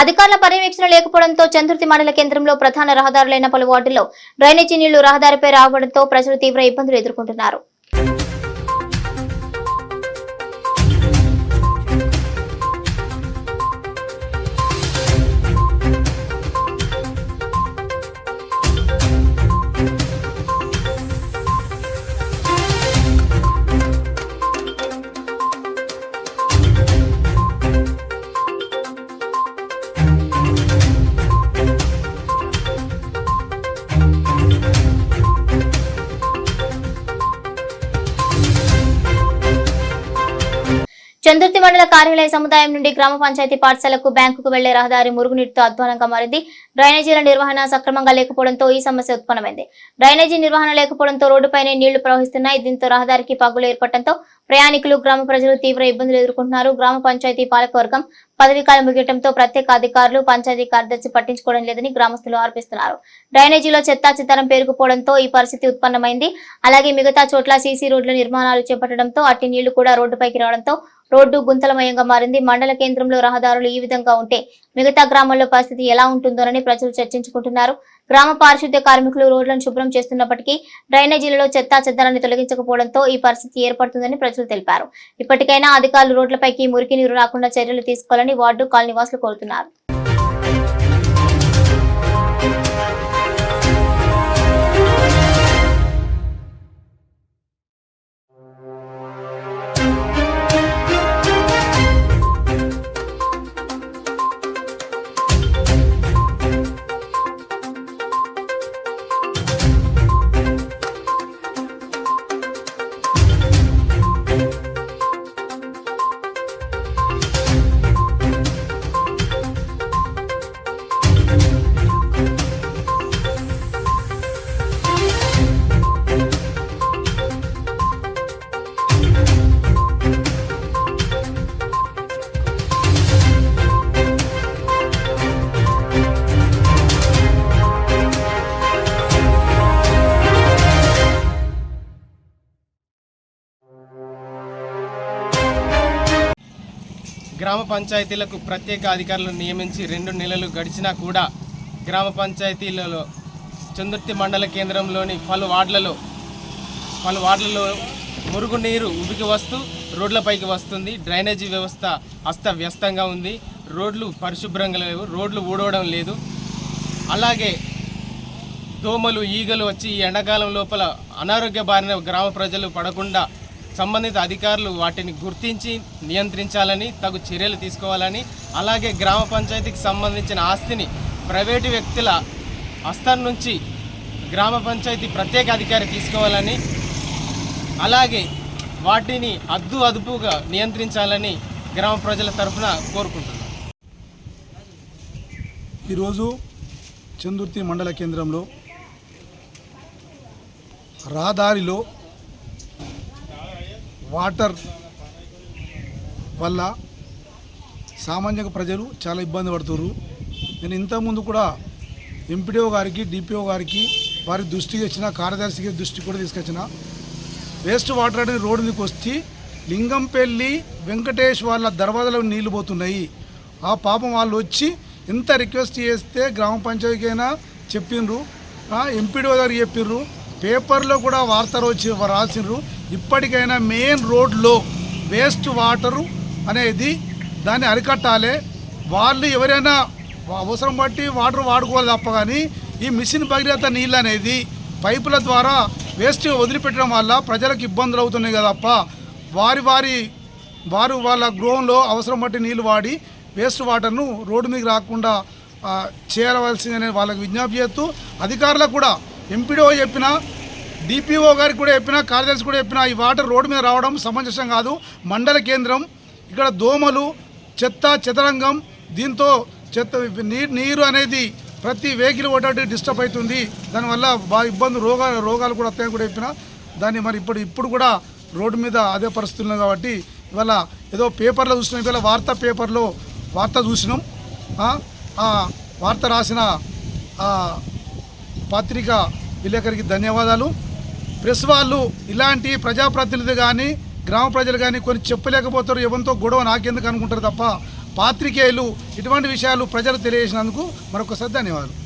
అధికారుల పర్యవేక్షణ లేకపోవడంతో చంద్రుతి మండల కేంద్రంలో ప్రధాన రహదారులైన పలు వార్డుల్లో డ్రైనేజీ నీళ్ళు రహదారిపై రావడంతో ప్రజలు తీవ్ర ఇబ్బందులు ఎదుర్కొంటున్నారు. చందుర్తి మండల కార్యాలయ సముదాయం నుండి గ్రామ పంచాయతీ పాఠశాలకు బ్యాంకుకు వెళ్ళే రహదారి మురుగునీటితో అధ్వానంగా మారింది. డ్రైనేజీల నిర్వహణ సక్రమంగా లేకపోవడంతో ఈ సమస్య ఉత్పన్నమైంది. డ్రైనేజీ నిర్వహణ లేకపోవడంతో రోడ్డుపైనే నీళ్ళు ప్రవహిస్తున్నాయి. దీంతో రహదారికి పగులు ఏర్పడటంతో ప్రయాణికులు గ్రామ ప్రజలు తీవ్ర ఇబ్బందులు ఎదుర్కొంటున్నారు. గ్రామ పంచాయతీ పాలకవర్గం పదవీకాలం ముగియటంతో ప్రత్యేక అధికారులు పంచాయతీ కార్యదర్శి పట్టించుకోవడం లేదని గ్రామస్తులు ఆరోపిస్తున్నారు. డ్రైనేజీలో చెత్తా చెత్తరం పేరుకుపోవడంతో ఈ పరిస్థితి ఉత్పన్నమైంది. అలాగే మిగతా చోట్ల సీసీ రోడ్ల నిర్మాణాలు చేపట్టడంతో అట్టి నీళ్ళు కూడా రోడ్డుపైకి రావడంతో రోడ్డు గుంతలమయంగా మారింది. మండల కేంద్రంలో రహదారులు ఈ విధంగా ఉంటే మిగతా గ్రామాల్లో పరిస్థితి ఎలా ఉంటుందోనని ప్రజలు చర్చించుకుంటున్నారు. గ్రామ పారిశుద్ధ్య కార్మికులు రోడ్లను శుభ్రం చేస్తున్నప్పటికీ డ్రైనేజీలలో చెత్తా చెదారాన్ని తొలగించకపోవడంతో ఈ పరిస్థితి ఏర్పడుతుందని ప్రజలు తెలిపారు. ఇప్పటికైనా అధికారులు రోడ్లపైకి మురికి నీరు రాకుండా చర్యలు తీసుకోవాలని వార్డు కాలనీవాసులు కోరుతున్నారు. గ్రామ పంచాయతీలకు ప్రత్యేక అధికారులను నియమించి రెండు నెలలు గడిచినా కూడా గ్రామ పంచాయతీలలో చందుర్తి మండల కేంద్రంలోని పలు వార్డులలో పలు వార్డులలో మురుగునీరు ఉబికి వస్తూ రోడ్లపైకి వస్తుంది. డ్రైనేజీ వ్యవస్థ అస్తవ్యస్తంగా ఉంది. రోడ్లు పరిశుభ్రంగా లేవు. రోడ్లు ఊడవడం లేదు. అలాగే దోమలు ఈగలు వచ్చి ఈ ఎండాకాలం లోపల అనారోగ్య బారిన గ్రామ ప్రజలు పడకుండా సంబంధిత అధికారులు వాటిని గుర్తించి నియంత్రించాలని తగు చర్యలు తీసుకోవాలని అలాగే గ్రామ పంచాయతీకి సంబంధించిన ఆస్తిని ప్రైవేటు వ్యక్తుల హస్తం నుంచి గ్రామ పంచాయతీ ప్రత్యేక అధికారి తీసుకోవాలని అలాగే వాటిని అద్దు అదుపుగా నియంత్రించాలని గ్రామ ప్రజల తరఫున కోరుకుంటున్నాను ఈరోజు చందుర్తి మండల కేంద్రంలో రహదారిలో వాటర్ వల్ల సామాన్య ప్రజలు చాలా ఇబ్బంది పడుతున్నారు నేను ఇంతకుముందు కూడా ఎంపీడీఓ గారికి డిపిఓ గారికి వారి దృష్టికి వచ్చిన కార్యదర్శికి దృష్టికి కూడా తీసుకొచ్చిన. వేస్ట్ వాటర్ అనేది రోడ్డు మీదకి వచ్చి లింగంపల్లి వెంకటేష్ వాళ్ళ దర్వాజలో నీళ్ళు పోతున్నాయి. ఆ పాపం వాళ్ళు వచ్చి ఎంత రిక్వెస్ట్ చేస్తే గ్రామ పంచాయతీకైనా చెప్పిండ్రు. ఎంపీడీఓ గారికి చెప్పిండ్రు పేపర్లో కూడా వార్తలు వచ్చి రాసిండ్రు. ఇప్పటికైనా మెయిన్ రోడ్లో వేస్ట్ వాటరు అనేది దాన్ని అరికట్టాలి. వాళ్ళు ఎవరైనా అవసరం బట్టి వాటర్ వాడుకోవాలి తప్ప కానీ ఈ మిషన్ భగీరథ నీళ్ళు అనేది పైపుల ద్వారా వేస్ట్ వదిలిపెట్టడం వల్ల ప్రజలకు ఇబ్బందులు అవుతున్నాయి కదా తప్ప వారి వారి వారు వాళ్ళ గృహంలో అవసరం బట్టి నీళ్ళు వాడి వేస్ట్ వాటర్ను రోడ్డు మీద రాకుండా చేరవలసిందనే వాళ్ళకి విజ్ఞప్తి చేస్తూ అధికారులకు కూడా ఎంపీడీఓ చెప్పినా డిపిఓ గారికి కూడా చెప్పినా కార్యదర్శి కూడా చెప్పినా ఈ వాటర్ రోడ్డు మీద రావడం సమంజసం కాదు. మండల కేంద్రం ఇక్కడ దోమలు చెత్త చెదరంగం దీంతో చెత్త నీరు అనేది ప్రతి వెహికల్ ఒకటి డిస్టర్బ్ అవుతుంది. దానివల్ల బాగా ఇబ్బంది రోగాలు రోగాలు కూడా వస్తాయని కూడా చెప్పిన. దాన్ని మరి ఇప్పుడు ఇప్పుడు కూడా రోడ్డు మీద అదే పరిస్థితులు కాబట్టి ఇవాళ ఏదో పేపర్లో చూసినాం ఇవాళ వార్తా పేపర్లో వార్త చూసినాం. వార్త రాసిన పత్రిక విలేకరికి ధన్యవాదాలు. ప్రెస్ వాళ్ళు ఇలాంటి ప్రజాప్రతినిధి కానీ గ్రామ ప్రజలు కానీ కొన్ని చెప్పలేకపోతారు. ఎవరితో గొడవ నాకెందుకు అనుకుంటారు తప్ప పాత్రికేయులు ఇటువంటి విషయాలు ప్రజలు తెలియజేసినందుకు మరొకసారి ధన్యవాదాలు.